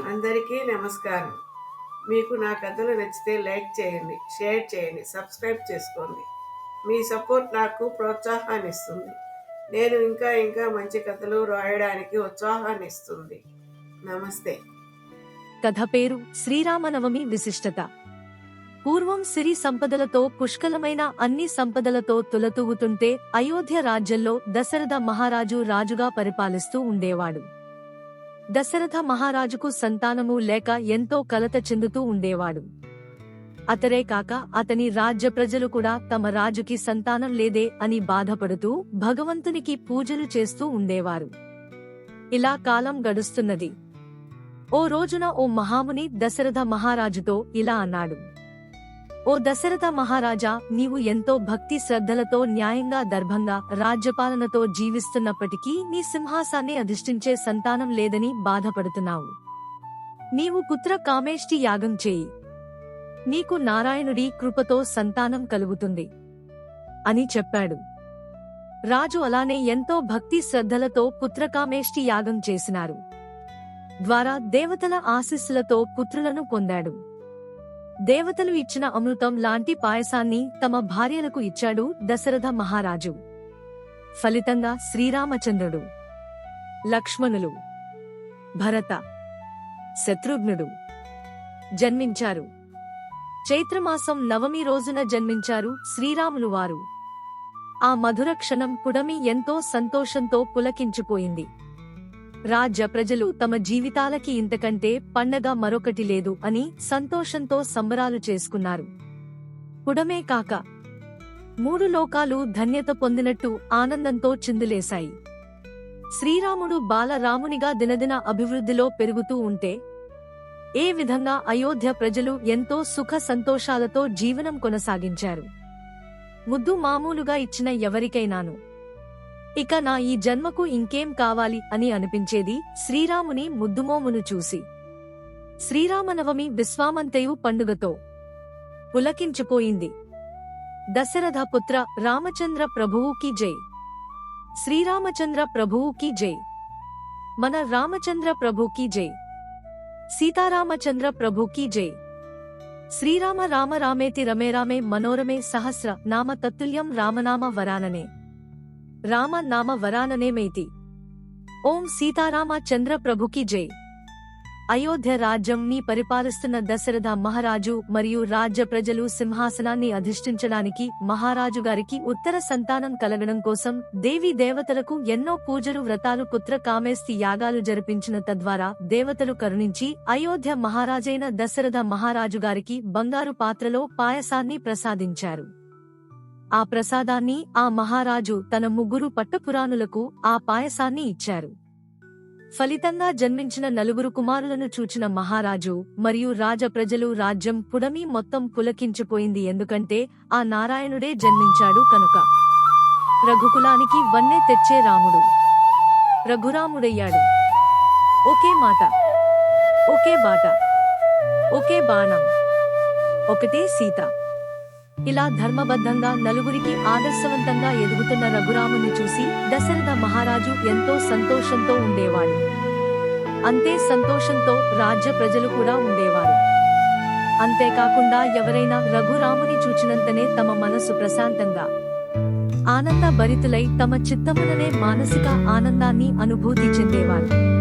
అందరికీ నమస్కారం. మీకు నా కథలు నచ్చితే లైక్ చేయండి షేర్ చేయండి సబ్స్క్రైబ్ చేసుకోండి. మీ సపోర్ట్ నాకు ప్రోత్సాహాన్ని ఇస్తుంది నేను ఇంకా ఇంకా మంచి కథలు రాయడానికి ఉత్సాహాన్ని ఇస్తుంది నమస్తే. కథ పేరు శ్రీరామనవమి విశిష్టత. పూర్వం సిరి సంపదలతో పుష్కలమైన అన్ని సంపదలతో తులతూగుతుంటే అయోధ్య రాజ్యంలో దశరథ మహారాజు రాజుగా పరిపాలిస్తూ ఉండేవాడు. దశరథ మహారాజుకు సంతానము లేక ఎంతో కలత చెందుతూ ఉండేవాడు. అతరే కాక అతని రాజ్య ప్రజలు కూడా తమ రాజుకి సంతానం లేదే అని బాధపడుతూ భగవంతునికి పూజలు చేస్తూ ఉండేవారు. ఇలా కాలం గడుస్తున్నది. ఓ రోజున ఓ మహాముని దశరథ మహారాజుతో ఇలా అన్నాడు. ఓ దశరథ మహారాజా నీవు ఎంతో భక్తి శ్రద్ధలతో న్యాయంగా దర్భంగా రాజ్యపాలనతో జీవిస్తున్నప్పటికీ నీ సింహాసాన్ని అధిష్ఠించే సంతానం లేదని బాధపడుతున్నావు. నీవు పుత్ర కామేష్టి యాగం చేయి. నీకు నారాయణుడి కృపతో సంతానం కలుగుతుంది. అని చెప్పాడు. రాజు అలానే ఎంతో భక్తి శ్రద్ధలతో పుత్రకామేష్టి యాగం చేసినారు. ద్వారా దేవతల ఆశీస్సులతో పుత్రులను పొందాడు. దేవతలు ఇచ్చిన అమృతం లాంటి పాయసాన్ని తమ భార్యలకు ఇచ్చాడు దశరథ మహారాజు. ఫలితంగా శ్రీరామచంద్రుడు. లక్ష్మణులు. భరత. శత్రుఘ్నుడు. జన్మించారు. చైత్రమాసం నవమి రోజున జన్మించారు శ్రీరాములు వారు. ఆ మధుర క్షణం పుడమి ఎంతో సంతోషంతో పులకించిపోయింది. రాజ్య ప్రజలు తమ జీవితాలకి ఇంతకంటే పండగ మరొకటి లేదు అని సంతోషంతో సంబరాలు చేసుకున్నారు. పుడమే కాక మూడు లోకాలు ధన్యత పొందినట్టు ఆనందంతో చిందులేశాయి. శ్రీరాముడు బాలరామునిగా దినదిన అభివృద్ధిలో పెరుగుతూ ఉంటే ఏ విధంగా అయోధ్య ప్రజలు ఎంతో సుఖ సంతోషాలతో జీవనం కొనసాగించారు? ముద్దు మామూలుగా ఇచ్చిన ఎవరికైనాను? ఇక నా ఈ జన్మకు ఇంకేం కావాలి అని అనిపించేది శ్రీరాముని ముద్దుమోమును చూసి. శ్రీరామనవమి విశ్వామంతయు పండుగతో పులకించిపోయింది. దశరథ పుత్ర రామచంద్ర ప్రభువుకి జై. శ్రీరామచంద్ర ప్రభువుకి జై. మన రామచంద్ర ప్రభుకి జై. సీతారామచంద్ర ప్రభుకి జై. శ్రీరామ రామ రామేతి రమే రామే మనోరమే సహస్ర నామ తత్తుల్యం రామనామ వరాననే. రామ నామ వరాననేమేతి ఓం సీతారామ చంద్ర ప్రభుకి జై. అయోధ్య రాజ్యంని పరిపాలిస్తున్న దశరథ మహారాజు మరియు రాజ్య ప్రజలు సింహాసనాన్ని అధిష్ఠించడానికి మహారాజు గారికి ఉత్తర సంతానం కలగడం కోసం దేవీ దేవతలకు ఎన్నో పూజలు వ్రతాలు పుత్ర కామేస్తి యాగాలు జరిపించిన తద్వారా దేవతలు కరుణించి అయోధ్య మహారాజైన దశరథ మహారాజు గారికి బంగారు పాత్రలో పాయసాన్ని ప్రసాదించారు. ఆ ప్రసాదాన్ని ఆ మహారాజు తన ముగ్గురు పట్టపురాణులకు ఆ పాయసాన్ని ఇచ్చారు. ఫలితంగా జన్మించిన నలుగురు కుమారులను చూచిన మహారాజు మరియు రాజ ప్రజలు రాజ్యం పుడమి మొత్తం పులకించిపోయింది ఎందుకంటే ఆ నారాయణుడే జన్మించాడు కనుక. రఘుకులానికి వన్నె తెచ్చే రాముడు. రఘురాముడయ్యాడు. ఒకే మాట. ఒకే బాట. ఒకే బాణం. ఒకటే సీత. ఇలా ధర్మబద్ధంగా నలుగురికి ఆదర్శవంతంగా ఎదుగుతున్న రఘురాముని చూసి దశరథ మహారాజు ఎంతో సంతోషంతో ఉండేవాడు. అంతే సంతోషంతో రాజ్య ప్రజలు కూడా ఉండేవారు. అంతేకాకుండా ఎవరైనా రఘురాముని చూచినంతనే తమ మనసు ప్రశాంతంగా ఆనంద భరితులై తమ చిత్తముననే మానసిక ఆనందాన్ని అనుభూతి చెందేవారు.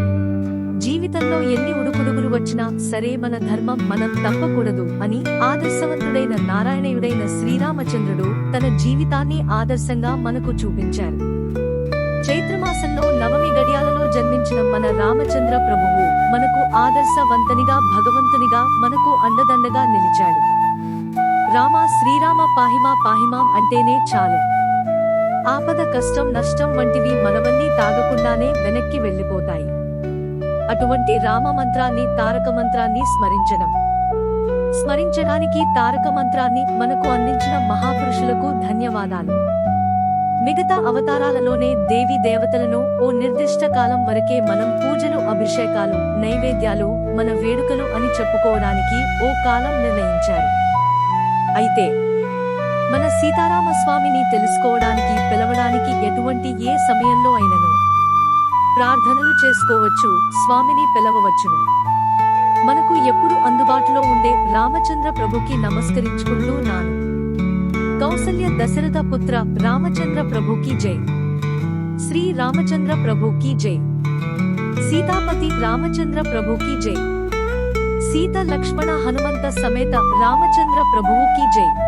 జీవితంలో ఎన్ని ఉడుకుడుగులు వచ్చినా సరే మన ధర్మం మనం తప్పకూడదు అని ఆదర్శవంతుడైన నారాయణయుడైన శ్రీరామచంద్రుడు తన జీవితాన్ని ఆదర్శంగా మనకు చూపించారు. చైత్రమాసంలో నవమి గడియాలలో జన్మించిన మన రామచంద్ర ప్రభువు మనకు ఆదర్శవంతనిగా భగవంతునిగా మనకు అండదండగా నిలిచాడు. రామ శ్రీరామ పాహిమా పాహిమాం అంటేనే చాలు. ఆపద కష్టం నష్టం వంటివి మనవన్నీ తాగకుండానే వెనక్కి వెళ్ళిపోతాయి. అటువంటి రామ మంత్రాన్ని తారక మంత్రాన్ని స్మరించడం. స్మరించడానికి తారక మంత్రాన్ని మనకు అందించిన మహాపురుషులకు ధన్యవాదాలు. మిగతా అవతారాలలోనే దేవి దేవతలను ఓ నిర్దిష్ట కాలం వరకే మనం పూజలు అభిషేకాలు నైవేద్యాలు మన వేడుకలు అని చెప్పుకోవడానికి ఓ కాలం నిర్ణయించారు. అయితే మన సీతారామ స్వామిని తెలుసుకోవడానికి పిలవడానికి ఎటువంటి ఏ సమయంలో అయినను? ప్రార్థనలు చేసుకోవచ్చు స్వామిని పిలవవచ్చును. మనకు ఎప్పుడు అందుబాటులో ఉండే రామచంద్ర ప్రభుకి నమస్కరించుకుంటూ నాను. కౌసల్య దశరథ పుత్ర రామచంద్ర ప్రభుకి జై. శ్రీ రామచంద్ర ప్రభుకి జై. సీతాపతి రామచంద్ర ప్రభుకి జై. సీత లక్ష్మణ హనుమంత సమేత రామచంద్ర ప్రభువుకి జై.